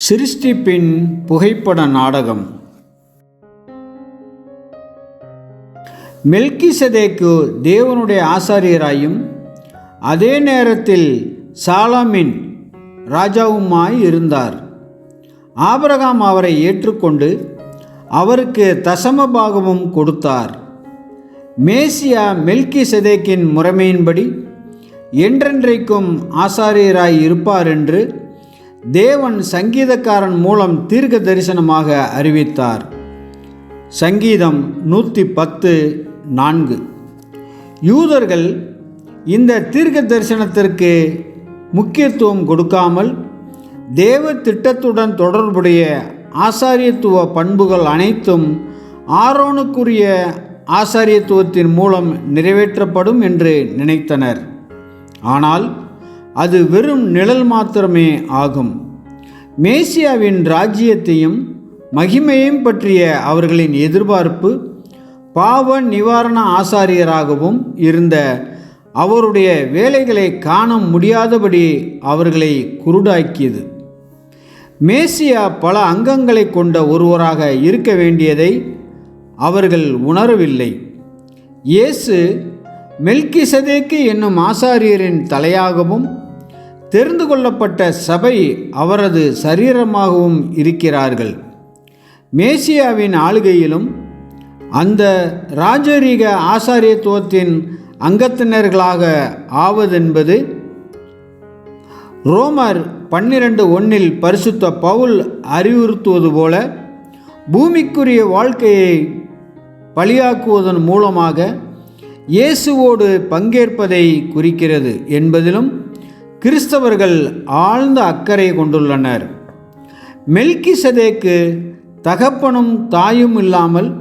சிருஷ்டிப்பின் புகைப்பட நாடகம். மெல்கி சதேக்கு தேவனுடைய ஆசாரியராயும் அதே நேரத்தில் சாலாமின் ராஜாவுமாய் இருந்தார். ஆபரகாம் அவரை ஏற்றுக்கொண்டு அவருக்கு தசமபாகமும் கொடுத்தார். மேசியா மெல்கி செதேக்கின் முறைமையின்படி என்றென்றைக்கும் ஆசாரியராய் இருப்பார் என்று தேவன் சங்கீதக்காரன் மூலம் தீர்க்க தரிசனமாக அறிவித்தார். சங்கீதம் நூற்றி பத்து நான்கு. யூதர்கள் இந்த தீர்க்க தரிசனத்திற்கு முக்கியத்துவம் கொடுக்காமல் தேவ திட்டத்துடன் தொடர்புடைய ஆசாரியத்துவ பண்புகள் அனைத்தும் ஆரோனுக்குரிய ஆசாரியத்துவத்தின் மூலம் நிறைவேற்றப்படும் என்று நினைத்தனர். ஆனால் அது வெறும் நிழல் மாத்திரமே ஆகும். மேசியாவின் ராஜ்யத்தையும் மகிமையும் பற்றிய அவர்களின் எதிர்பார்ப்பு பாவ நிவாரண ஆசாரியராகவும் இருந்த அவருடைய வேலைகளை காண முடியாதபடி அவர்களை குருடாக்கியது. மேசியா பல அங்கங்களை கொண்ட ஒருவராக இருக்க வேண்டியதை அவர்கள் உணரவில்லை. இயேசு மெல்கிசதேக்கு என்னும் ஆசாரியரின் தலையாகவும் தெரிந்து கொள்ளப்பட்ட சபை அவரது சரீரமாகவும் இருக்கிறார்கள். மேசியாவின் ஆளுகையிலும் அந்த ராஜரீக ஆசாரியத்துவத்தின் அங்கத்தினர்களாக ஆவதென்பது ரோமர் பன்னிரண்டு ஒன்னில் பரிசுத்த பவுல் அறிவுறுத்துவது போல பூமிக்குரிய வாழ்க்கையை பலியாக்குவதன் மூலமாக இயேசுவோடு பங்கேற்பதை குறிக்கிறது என்பதிலும் கிறிஸ்தவர்கள் ஆழ்ந்த அக்கறை கொண்டுள்ளனர். மெல்கி சதேக்கு தகப்பனும் தாயும் இல்லாமல்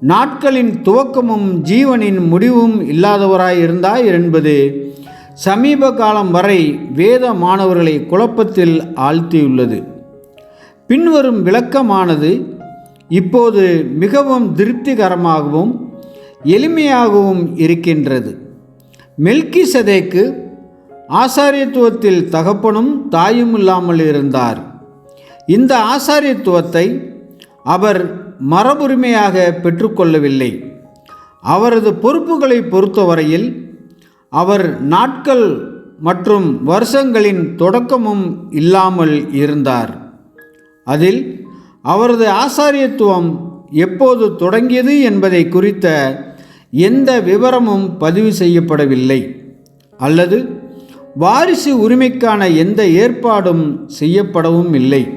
நாட்களின் துவக்கமும் ஜீவனின் முடிவும் இல்லாதவராய் இருந்தார் என்பது சமீப காலம் வரை வேத மாணவர்களை குழப்பத்தில் ஆழ்த்தியுள்ளது. பின்வரும் விளக்கமானது இப்போது மிகவும் திருப்திகரமாகவும் எளிமையாகவும் இருக்கின்றது. மெல்கி சதேக்கு ஆசாரியத்துவத்தில் தகப்பனும் தாயும் இல்லாமல் இருந்தார். இந்த ஆசாரியத்துவத்தை அவர் மரபுரிமையாக பெற்றுக்கொள்ளவில்லை. அவரது பொறுப்புகளை பொறுத்தவரையில் அவர் நாட்கள் மற்றும் வருஷங்களின் தொடக்கமும் இல்லாமல் இருந்தார். அதில் அவரது ஆசாரியத்துவம் எப்போது தொடங்கியது என்பதை குறித்த எந்த விவரமும் பதிவு செய்யப்படவில்லை. அல்லது வாரிசு உரிமைக்கான எந்த ஏற்பாடும் செய்யப்படவும் இல்லை.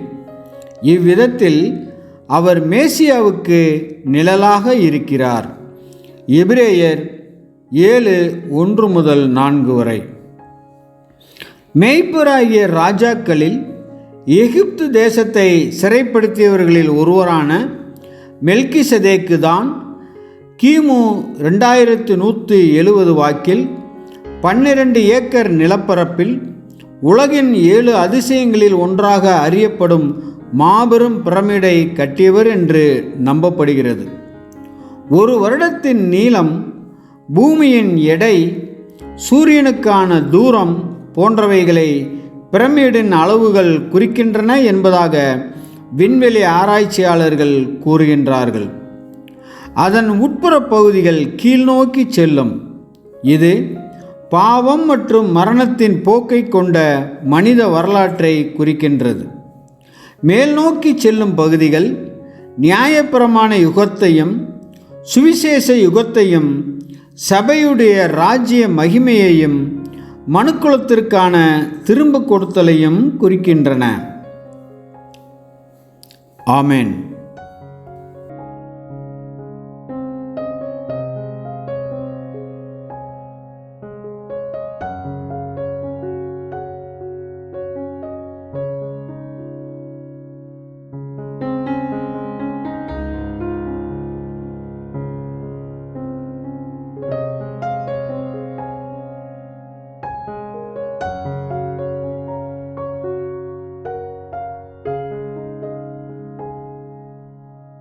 இவ்விதத்தில் அவர் மேசியாவுக்கு நிழலாக இருக்கிறார். எபிரேயர் ஏழு ஒன்று முதல் நான்கு வரை. மெய்ப்பராகிய ராஜாக்களில் எகிப்து தேசத்தை சிறைப்படுத்தியவர்களில் ஒருவரான மெல்கிசதேக்கு தான் கிமு ரெண்டாயிரத்து நூற்றி எழுபது வாக்கில் பன்னிரண்டு ஏக்கர் நிலப்பரப்பில் உலகின் ஏழு அதிசயங்களில் ஒன்றாக அறியப்படும் மாபெரும் பிரமிடை கட்டியவர் என்று நம்பப்படுகிறது. ஒரு வருடத்தின் நீளம் பூமியின் எடை சூரியனுக்கான தூரம் போன்றவைகளை பிரமிடின் அளவுகள் குறிக்கின்றன என்பதாக விண்வெளி ஆராய்ச்சியாளர்கள் கூறுகின்றார்கள். அதன் உட்புற பகுதிகள் கீழ்நோக்கி செல்லும். இது பாவம் மற்றும் மரணத்தின் போக்கை கொண்ட மனித வரலாற்றை குறிக்கின்றது. மேல் நோக்கி செல்லும் பகுதிகள் நியாயப்பிரமான யுகத்தையும் சுவிசேஷ யுகத்தையும் சபையுடைய ராஜ்ய மகிமையையும் மனுக்குலத்திற்கான திரும்ப கொடுத்தலையும் குறிக்கின்றன. ஆமேன்.